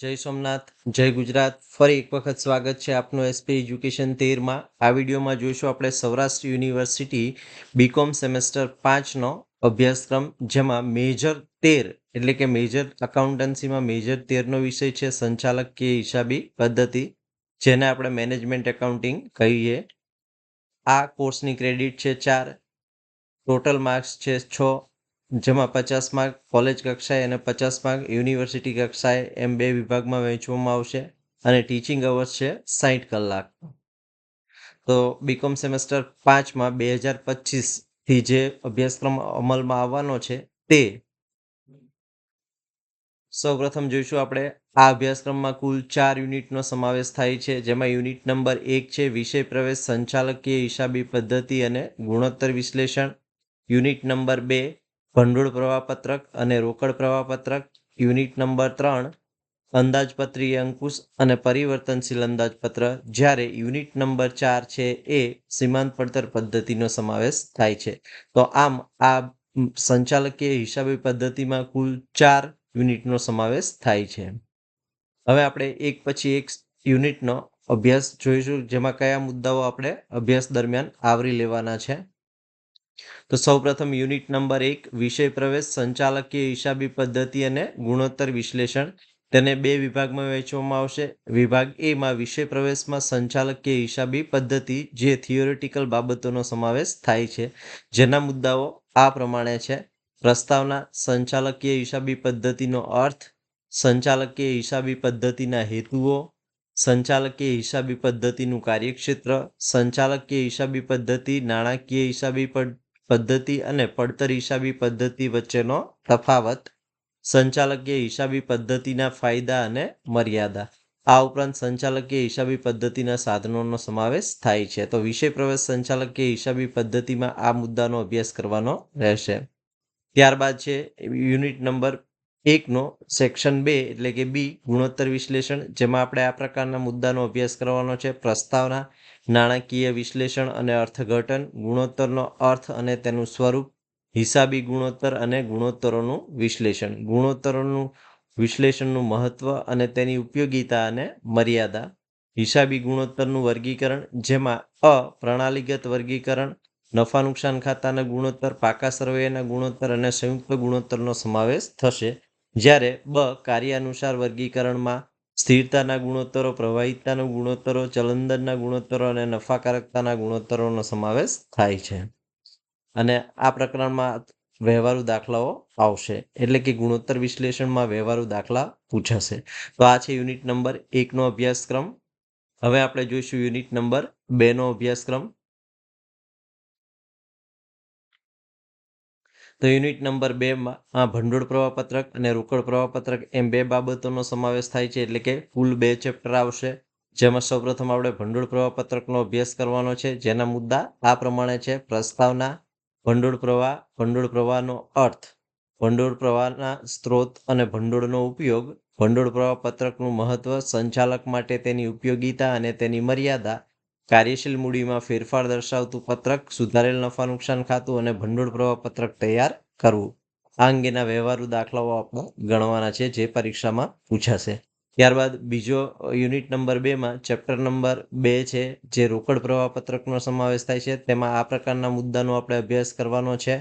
જય સોમનાથ, જય ગુજરાત. ફરી એક વખત સ્વાગત છે આપનું એસપી એજ્યુકેશન તેરમાં. આ વિડીયોમાં જોઈશું આપણે સૌરાષ્ટ્ર યુનિવર્સિટી બીકોમ સેમેસ્ટર પાંચનો અભ્યાસક્રમ, જેમાં મેજર તેર, એટલે કે મેજર અકાઉન્ટન્સીમાં મેજર તેરનો વિષય છે, સંચાલક કે હિસાબી પદ્ધતિ, જેને આપણે મેનેજમેન્ટ એકાઉન્ટિંગ કહીએ. આ કોર્સની ક્રેડિટ છે ચાર ટોટલ માર્ક્સ છે છ જેમાં પચાસ માર્ક કોલેજ કક્ષાએ અને પચાસ માર્ક યુનિવર્સિટી કક્ષાએ એમ બે વિભાગમાં વહેંચવામાં આવશે અને ટીચિંગ અવર્સ છે સાહીઠ કલાક તો બીકોમ સેમેસ્ટર પાંચમાં બે હજાર પચીસથી જે અભ્યાસક્રમ અમલમાં આવવાનો છે તે સૌપ્રથમ જોઈશું આપણે આ અભ્યાસક્રમમાં કુલ ચાર યુનિટનો સમાવેશ થાય છે, જેમાં યુનિટ નંબર એક છે વિષય પ્રવેશ સંચાલકીય હિસાબી પદ્ધતિ અને ગુણોત્તર વિશ્લેષણ. યુનિટ નંબર બે ભંડોળ પ્રવાહપત્રક અને રોકડ પ્રવાહપત્રક યુનિટ નંબર ત્રણ, અંદાજપત્રીય અંકુશ અને પરિવર્તનશીલ અંદાજપત્ર. જ્યારે યુનિટ નંબર ચાર છે એ સીમાંત પડતર પદ્ધતિનો સમાવેશ થાય છે. તો આમ આ સંચાલકીય હિસાબી પદ્ધતિમાં કુલ ચાર યુનિટનો સમાવેશ થાય છે. હવે આપણે એક પછી એક યુનિટનો અભ્યાસ જોઈશું, જેમાં કયા મુદ્દાઓ આપણે અભ્યાસ દરમિયાન આવરી લેવાના છે. તો સૌપ્રથમ યુનિટ નંબર એક, વિષય પ્રવેશ, સંચાલકીય હિસાબી પદ્ધતિ અને ગુણોત્તર વિશ્લેષણ. તેને બે વિભાગમાં વહેંચવામાં આવશે. વિભાગ એમાં વિષય પ્રવેશમાં સંચાલકીય હિસાબી પદ્ધતિ જે થિયોરિટિકલ બાબતોનો સમાવેશ થાય છે. જેના મુદ્દાઓ આ પ્રમાણે છે. પ્રસ્તાવના, સંચાલકીય હિસાબી પદ્ધતિનો અર્થ, સંચાલકીય હિસાબી પદ્ધતિના હેતુઓ, સંચાલકીય હિસાબી પદ્ધતિનું કાર્યક્ષેત્ર, સંચાલકીય હિસાબી પદ્ધતિ, નાણાકીય હિસાબી પદ્ધતિ અને પડતર હિસાબી પદ્ધતિ વચ્ચેનો તફાવત, સંચાલકીય હિસાબી પદ્ધતિના ફાયદા અને મર્યાદા. આ ઉપરાંત સંચાલકીય હિસાબી પદ્ધતિના સાધનોનો સમાવેશ થાય છે. તો વિષય પ્રવેશ સંચાલકીય હિસાબી પદ્ધતિમાં આ મુદ્દાનો અભ્યાસ કરવાનો રહેશે. ત્યારબાદ છે, યુનિટ નંબર એકનો સેક્શન બે એટલે કે બી ગુણોત્તર વિશ્લેષણ, જેમાં આપણે આ પ્રકારના મુદ્દાનો અભ્યાસ કરવાનો છે. પ્રસ્તાવના, નાણાકીય વિશ્લેષણ અને અર્થઘટન, ગુણોત્તરનો અર્થ અને તેનું સ્વરૂપ, હિસાબી ગુણોત્તર અને ગુણોત્તરોનું વિશ્લેષણ. ગુણોત્તરોનું વિશ્લેષણનું મહત્વ અને તેની ઉપયોગિતા અને મર્યાદા. હિસાબી ગુણોત્તરનું વર્ગીકરણ, જેમાં અ, પ્રણાલીગત વર્ગીકરણ, નફા નુકસાન ખાતાના ગુણોત્તર, પાકા સર્વેના ગુણોત્તર અને સંયુક્ત ગુણોત્તરનો સમાવેશ થશે. જ્યારે બ કાર્યાનુસાર વર્ગીકરણમાં સ્થિરતાના ગુણોત્તરો, પ્રવાહિતતાના ગુણોત્તરો, ચલનદરના ગુણોત્તરો અને નફાકારકતાના ગુણોત્તરોનો સમાવેશ થાય છે. અને આ પ્રકરણમાં વ્યવહારુ દાખલાઓ આવશે. એટલે કે ગુણોત્તર વિશ્લેષણમાં વ્યવહારુ દાખલા પૂછાશે. તો આ છે યુનિટ નંબર એકનો અભ્યાસક્રમ. હવે આપણે જોઈશું યુનિટ નંબર બેનો અભ્યાસક્રમ. તો યુનિટ નંબર બેમાં આ ભંડોળ પ્રવાહપત્રક અને રોકડ પ્રવાહપત્રક એમ બે બાબતોનો સમાવેશ થાય છે એટલે કે કુલ બે ચેપ્ટર આવશે. જેમાં સૌપ્રથમ આપણે ભંડોળ પ્રવાહપત્રકનો અભ્યાસ કરવાનો છે. જેના મુદ્દા આ પ્રમાણે છે. પ્રસ્તાવના, ભંડોળ પ્રવાહ, ભંડોળ પ્રવાહનો અર્થ, ભંડોળ પ્રવાહના સ્ત્રોત અને ભંડોળનો ઉપયોગ, ભંડોળ પ્રવાહ પત્રકનું મહત્વ, સંચાલક માટે તેની ઉપયોગિતા અને તેની મર્યાદા કાર્યશીલ મૂડીમાં ફેરફાર દર્શાવતું પત્રક, સુધારેલ નફા નુકસાન ખાતું અને ભંડોળ પ્રવાહ પત્રક તૈયાર કરવું. આ અંગેના વ્યવહારુ દાખલાઓ આપણે ગણવાના છે, જે પરીક્ષામાં પૂછાશે. ત્યારબાદ બીજો યુનિટ નંબર બેમાં ચેપ્ટર નંબર બે છે, જે રોકડ પ્રવાહ પત્રકનો સમાવેશ થાય છે. તેમાં આ પ્રકારના મુદ્દાનો આપણે અભ્યાસ કરવાનો છે.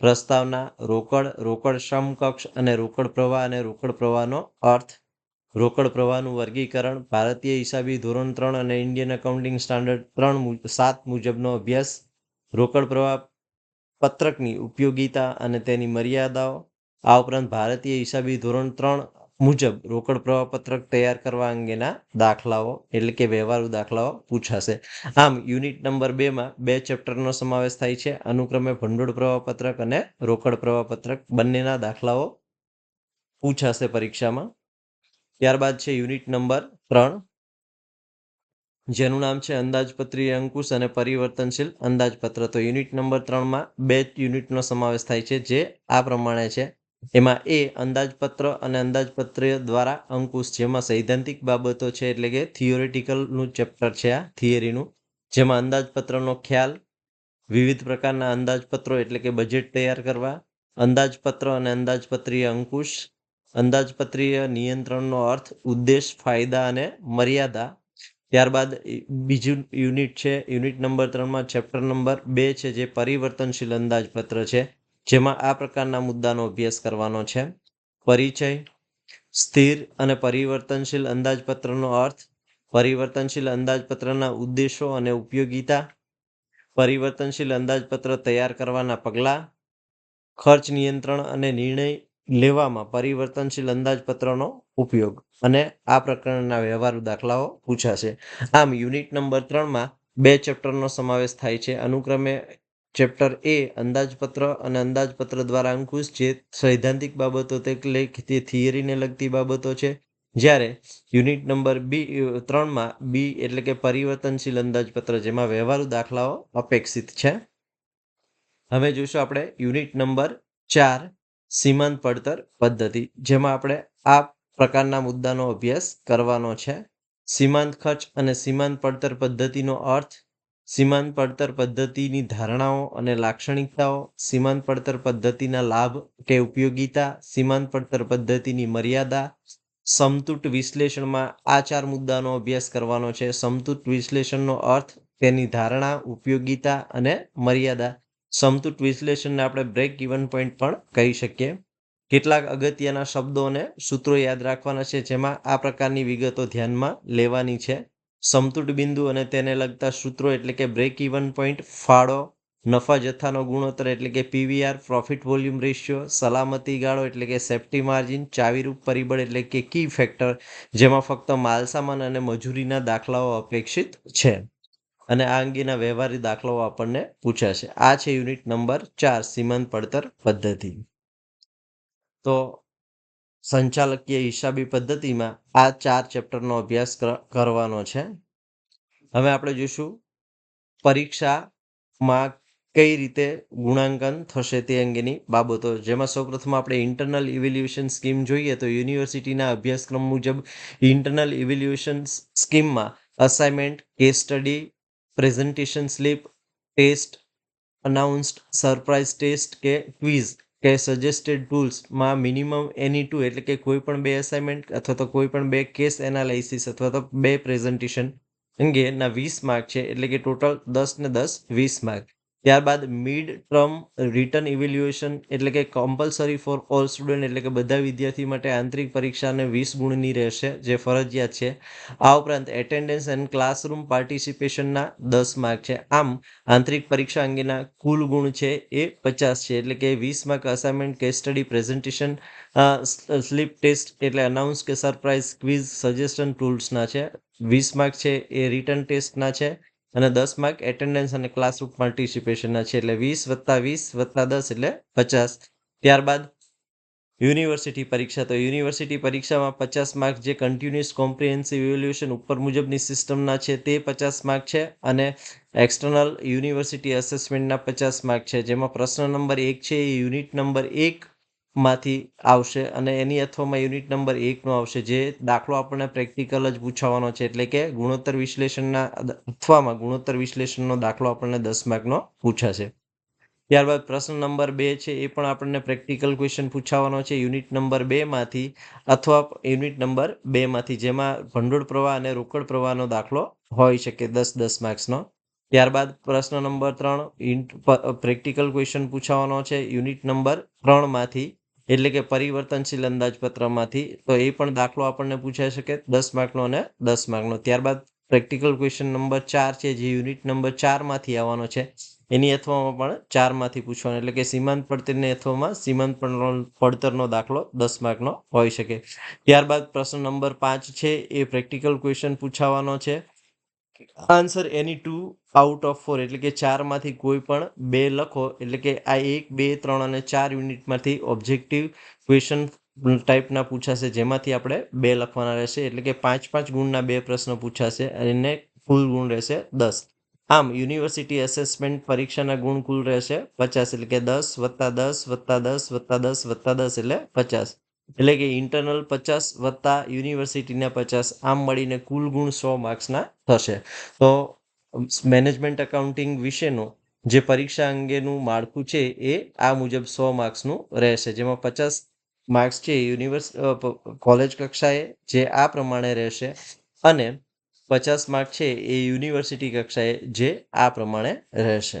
પ્રસ્તાવના રોકડ રોકડ સમકક્ષ અને રોકડ પ્રવાહ અને રોકડ પ્રવાહનો અર્થ રોકડ પ્રવાહનું વર્ગીકરણ, ભારતીય હિસાબી ધોરણ ત્રણ અને ઇન્ડિયન એકાઉન્ટિંગ સ્ટાન્ડર્ડ ત્રણ સાત મુજબનો અભ્યાસ, રોકડ પ્રવાહ પત્રકની ઉપયોગિતા અને તેની મર્યાદાઓ, આ ઉપરાંત ભારતીય હિસાબી ધોરણ ત્રણ મુજબ રોકડ પ્રવાહ પત્રક તૈયાર કરવા અંગેના દાખલાઓ, એટલે કે વ્યવહારુ દાખલાઓ પૂછાશે. આમ, યુનિટ નંબર બેમાં બે ચેપ્ટરનો સમાવેશ થાય છે. અનુક્રમે ભંડોળ પ્રવાહ પત્રક અને રોકડ પ્રવાહ પત્રક બંનેના દાખલાઓ પૂછાશે પરીક્ષામાં. ત્યારબાદ છે યુનિટ નંબર ત્રણ, જેનું નામ છે અંદાજપત્રીય અંકુશ અને પરિવર્તનશીલ અંદાજપત્ર. તો યુનિટ નંબર ત્રણમાં બે યુનિટનો સમાવેશ થાય છે, જે આ પ્રમાણે છે. એમાં એ અંદાજપત્ર અને અંદાજપત્ર દ્વારા અંકુશ, જેમાં સૈદ્ધાંતિક બાબતો છે એટલે કે થિયોરિટિકલનું ચેપ્ટર છે આ, થિયરીનું, જેમાં અંદાજપત્રનો ખ્યાલ, વિવિધ પ્રકારના અંદાજપત્રો એટલે કે બજેટ તૈયાર કરવા, અંદાજપત્ર અને અંદાજપત્રીય અંકુશ અંદાજપત્રીય નિયંત્રણનો અર્થ ઉદ્દેશ, ફાયદા અને મર્યાદા. ત્યારબાદ બીજું યુનિટ છે, યુનિટ નંબર ત્રણમાં ચેપ્ટર નંબર બે છે, જે પરિવર્તનશીલ અંદાજપત્ર છે, જેમાં આ પ્રકારના મુદ્દાનો અભ્યાસ કરવાનો છે. પરિચય. સ્થિર અને પરિવર્તનશીલ અંદાજપત્રનો અર્થ પરિવર્તનશીલ અંદાજપત્રના ઉદ્દેશો અને ઉપયોગિતા. પરિવર્તનશીલ અંદાજપત્ર તૈયાર કરવાના પગલાં. ખર્ચ નિયંત્રણ અને નિર્ણય લેવામાં પરિવર્તનશીલ અંદાજપત્રનો ઉપયોગ અને આ પ્રકરણના વ્યવહારુ દાખલાઓ પૂછાશે. આમ, યુનિટ નંબર ત્રણમાં બે ચેપ્ટરનો સમાવેશ થાય છે. અનુક્રમે ચેપ્ટર એ અંદાજપત્ર અને અંદાજપત્ર દ્વારા અંકુશ જે સૈદ્ધાંતિક બાબતો તે લેખ તે થિયરીને લગતી બાબતો છે. જ્યારે યુનિટ નંબર બી ત્રણમાં બી એટલે કે પરિવર્તનશીલ અંદાજપત્ર જેમાં વ્યવહારુ દાખલાઓ અપેક્ષિત છે. હવે જોઈશું આપણે યુનિટ નંબર ચાર સીમાંત પડતર પદ્ધતિ, જેમાં આપણે આ પ્રકારના મુદ્દાનો અભ્યાસ કરવાનો છે. સીમાંત ખર્ચ અને સીમાંત પડતર પદ્ધતિનો અર્થ, સીમાંત પડતર પદ્ધતિની ધારણાઓ અને લાક્ષણિકતાઓ, સીમાંત પડતર પદ્ધતિના લાભ કે ઉપયોગિતા, સીમાંત પડતર પદ્ધતિની મર્યાદા, સમતૂટ વિશ્લેષણમાં આ ચાર મુદ્દાનો અભ્યાસ કરવાનો છે. સમતૂટ વિશ્લેષણનો અર્થ તેની ધારણા, ઉપયોગિતા અને મર્યાદા. સમતૂટ વિશ્લેષણને આપણે બ્રેક ઇવન પોઈન્ટ પણ કહી શકીએ. કેટલાક અગત્યના શબ્દો અને સૂત્રો યાદ રાખવાના છે, જેમાં આ પ્રકારની વિગતો ધ્યાનમાં લેવાની છે. સમતુટ બિંદુ અને તેને લગતા સૂત્રો એટલે કે બ્રેક ઇવન પોઈન્ટ ફાળો, નફા જથ્થાનો ગુણોત્તર એટલે કે પીવીઆર પ્રોફિટ વોલ્યુમ રેશિયો સલામતી ગાળો એટલે કે સેફ્ટી માર્જિન ચાવીરૂપ પરિબળ એટલે કે કી ફેક્ટર જેમાં ફક્ત માલસામાન અને મજૂરીના દાખલાઓ અપેક્ષિત છે. અને આ અંગેના વ્યવહારી દાખલાઓ આપણને પૂછાશે આ છે યુનિટ નંબર ચાર, સીમાંત પડતર પદ્ધતિ. તો સંચાલકીય હિસાબી પદ્ધતિમાં આ ચાર ચેપ્ટરનો અભ્યાસ કર- કરવાનો છે. હવે આપણે જોઈશું પરીક્ષામાં કઈ રીતે ગુણાંકન થશે તે અંગેની બાબતો. જેમાં સૌપ્રથમ આપણે ઇન્ટરનલ ઇવેલ્યુએશન સ્કીમ જોઈએ તો યુનિવર્સિટીના અભ્યાસક્રમ મુજબ internal evaluation સ્કીમમાં assignment case study presentation slip test announced surprise test કે ક્વિઝ કે સજેસ્ટેડ ટૂલ્સમાં મિનિમમ એની ટુ એટલે કે કોઈ પણ બે અસાઇનમેન્ટ અથવા તો કોઈ પણ બે કેસ એનાલાઇસિસ અથવા તો બે પ્રેઝન્ટેશન અંગેના વીસ માર્ક છે એટલે કે ટોટલ દસ ને દસ વીસ માર્ક ત્યારબાદ મિડ ટર્મ રિટર્ન ઇવેલ્યુએશન એટલે કે કમ્પલસરી ફોર ઓલ સ્ટુડન્ટ એટલે કે બધા વિદ્યાર્થી માટે આંતરિક પરીક્ષાને વીસ ગુણની રહેશે, જે ફરજિયાત છે. આ ઉપરાંત એટેન્ડન્સ એન્ડ ક્લાસરૂમ પાર્ટિસિપેશનના દસ માર્ક છે. આમ, આંતરિક પરીક્ષા અંગેના કુલ ગુણ છે એ પચાસ છે. એટલે કે વીસ mark assignment case study presentation slip test એટલે અનાઉન્સ કે સરપ્રાઇઝ ક્વિઝ સજેશન ટૂલ્સના છે. વીસ માર્ક છે એ રિટર્ન ટેસ્ટના છે. અને દસ માર્ક એટેન્ડન્સ અને ક્લાસરૂમ પાર્ટિસિપેશનના છે એટલે વીસ વત્તા વીસ વત્તા દસ એટલે પચાસ. ત્યારબાદ યુનિવર્સિટી પરીક્ષા, તો યુનિવર્સિટી પરીક્ષામાં પચાસ માર્ક જે કન્ટિન્યુઅસ કોમ્પ્રિહેન્સિવ ઇવેલ્યુએશન ઉપર મુજબની સિસ્ટમના છે તે પચાસ માર્ક છે અને એક્સટર્નલ યુનિવર્સિટી અસેસમેન્ટના પચાસ માર્ક છે. જેમાં પ્રશ્ન નંબર એક છે એ યુનિટ નંબર એક માંથી આવશે અને એની અથવામાં યુનિટ નંબર એકનો આવશે, જે દાખલો આપણને પ્રેક્ટિકલ જ પૂછાવાનો છે. એટલે કે ગુણોત્તર વિશ્લેષણના, અથવામાં ગુણોત્તર વિશ્લેષણનો દાખલો આપણને દસ માર્કનો પૂછાશે. ત્યારબાદ પ્રશ્ન નંબર બે છે, એ પણ આપણને પ્રેક્ટિકલ ક્વેશ્ચન પૂછાવાનો છે. યુનિટ નંબર બેમાંથી અથવા યુનિટ નંબર બેમાંથી જેમાં ભંડોળ પ્રવાહ અને રોકડ પ્રવાહનો દાખલો હોઈ શકે દસ દસ માર્ક્સનો. ત્યારબાદ પ્રશ્ન નંબર ત્રણ પ્રેક્ટિકલ ક્વેશ્ચન પૂછાવાનો છે. યુનિટ નંબર ત્રણમાંથી એટલે કે પરિવર્તનશીલ અંદાજપત્રમાંથી, તો એ પણ દાખલો આપણને પૂછાઈ શકે દસ માર્કનો અને દસ માર્કનો. ત્યારબાદ પ્રેક્ટિકલ ક્વેશ્ચન નંબર ચાર છે, જે યુનિટ નંબર ચારમાંથી આવવાનો છે, એની અથવામાં પણ ચારમાંથી પૂછવાનો. એટલે કે સીમાંત પડતરની અથવામાં સીમાંત પડતરનો- દાખલો દસ માર્કનો હોઈ શકે. ત્યારબાદ પ્રશ્ન નંબર પાંચ છે, એ પ્રેક્ટિકલ ક્વેશ્ચન પૂછાવાનો છે. Answer any two out of four એટલે કે ચારમાંથી કોઈ પણ બે લખો, એટલે કે આ એક, બે, ત્રણ અને ચાર યુનિટમાંથી ઓબ્જેક્ટિવ ક્વેશ્ચન ટાઈપના પૂછાશે, જેમાંથી આપણે બે લખવાના રહેશે, એટલે કે પાંચ પાંચ ગુણના બે પ્રશ્નો પૂછાશે, અને કુલ ગુણ રહેશે દસ. આમ યુનિવર્સિટી એસેસમેન્ટ પરીક્ષાના ગુણ કુલ રહેશે પચાસ, એટલે કે દસ વત્તા દસ વત્તા દસ વત્તા દસ વત્તા દસ, એટલે પચાસ. એટલે કે ઇન્ટરનલ પચાસ વત્તા યુનિવર્સિટીના પચાસ, આમ મળીને કુલ ગુણ સો માર્ક્સના થશે. તો મેનેજમેન્ટ એકાઉન્ટિંગ વિશેનું જે પરીક્ષા અંગેનું માળખું છે એ આ મુજબ સો માર્ક્સનું રહેશે. જેમાં પચાસ માર્ક્સ છે યુનિવર્સ કોલેજ કક્ષાએ જે આ પ્રમાણે રહેશે અને પચાસ માર્ક છે એ યુનિવર્સિટી કક્ષાએ જે આ પ્રમાણે રહેશે.